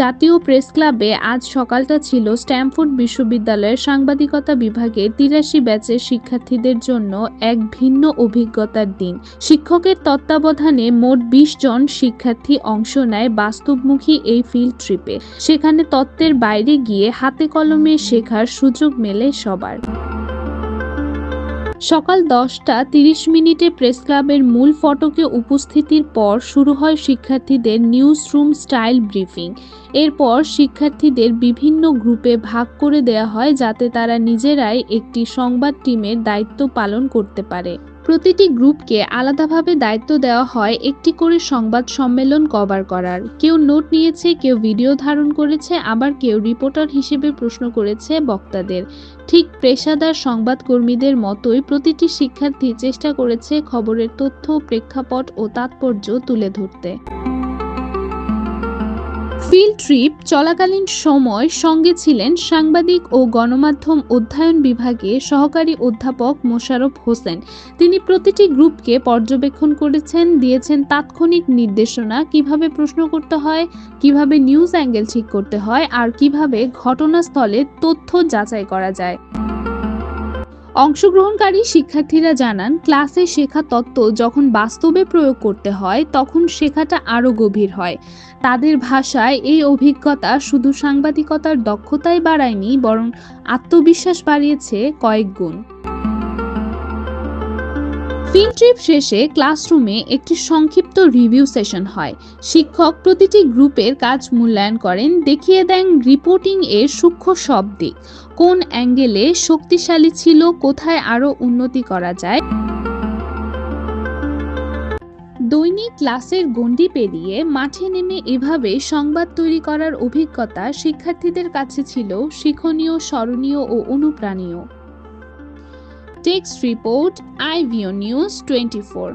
জাতীয় প্রেস ক্লাবে আজ সকালটা ছিল স্ট্যামফোর্ড বিশ্ববিদ্যালয়ের সাংবাদিকতা বিভাগে তিরাশি ব্যাচের শিক্ষার্থীদের জন্য এক ভিন্ন অভিজ্ঞতার দিন। শিক্ষকের তত্ত্বাবধানে মোট বিশ জন শিক্ষার্থী অংশ নেয় বাস্তবমুখী এই ফিল্ড ট্রিপে। সেখানে তত্ত্বের বাইরে গিয়ে হাতে কলমে শেখার সুযোগ মেলে সবার। সকাল দশটা তিরিশ মিনিটে প্রেস ক্লাবের মূল ফটকে উপস্থিতির পর শুরু হয় শিক্ষার্থীদের নিউজ রুম স্টাইল ব্রিফিং। এরপর শিক্ষার্থীদের বিভিন্ন গ্রুপে ভাগ করে দেয়া হয় যাতে তারা নিজেরাই একটি সংবাদ টিমের দায়িত্ব পালন করতে পারে। প্রতিটি গ্রুপকে আলাদাভাবে দায়িত্ব দেওয়া হয় একটি করে সংবাদ সম্মেলন কভার করার। কেউ নোট নিয়েছে, কেউ ভিডিও ধারণ করেছে, আবার কেউ রিপোর্টার হিসেবে প্রশ্ন করেছে বক্তাদের। ঠিক পেশাদার সংবাদকর্মীদের মতোই প্রতিটি শিক্ষার্থী চেষ্টা করেছে খবরের তথ্য, প্রেক্ষাপট ও তাৎপর্য তুলে ধরতে। ফিল্ড ট্রিপ চলাকালীন সময় সঙ্গে ছিলেন সাংবাদিক ও গণমাধ্যম অধ্যয়ন বিভাগে সহকারী অধ্যাপক মোশারফ হোসেন। তিনি প্রতিটি গ্রুপকে পর্যবেক্ষণ করেছেন, দিয়েছেন তাৎক্ষণিক নির্দেশনা, কীভাবে প্রশ্ন করতে হয়, কীভাবে নিউজ অ্যাঙ্গেল ঠিক করতে হয়, আর কীভাবে ঘটনাস্থলে তথ্য যাচাই করা যায়। অংশগ্রহণকারী শিক্ষার্থীরা জানান, ক্লাসে শেখা তত্ত্ব যখন বাস্তবে প্রয়োগ করতে হয়, তখন শেখাটা আরও গভীর হয়। তাদের ভাষায় এই অভিজ্ঞতা শুধু সাংবাদিকতার দক্ষতাই বাড়ায়নি, বরং আত্মবিশ্বাস বাড়িয়েছে কয়েক গুণ। ফিল্ড ট্রিপ শেষে ক্লাসরুমে একটি সংক্ষিপ্ত রিভিউ সেশন হয়। শিক্ষক প্রতিটি গ্রুপের কাজ মূল্যায়ন করেন, দেখিয়ে দেন রিপোর্টিং এর সূক্ষ্ম সব দিক কোন অ্যাঙ্গেলে শক্তিশালী ছিল, কোথায় আরও উন্নতি করা যায়? দৈনিক ক্লাসের গণ্ডি পেরিয়ে মাঠে নেমে এভাবে সংবাদ তৈরি করার অভিজ্ঞতা শিক্ষার্থীদের কাছে ছিল শিক্ষণীয়, স্মরণীয় ও অনুপ্রাণীয়। Text Report, IVO twenty four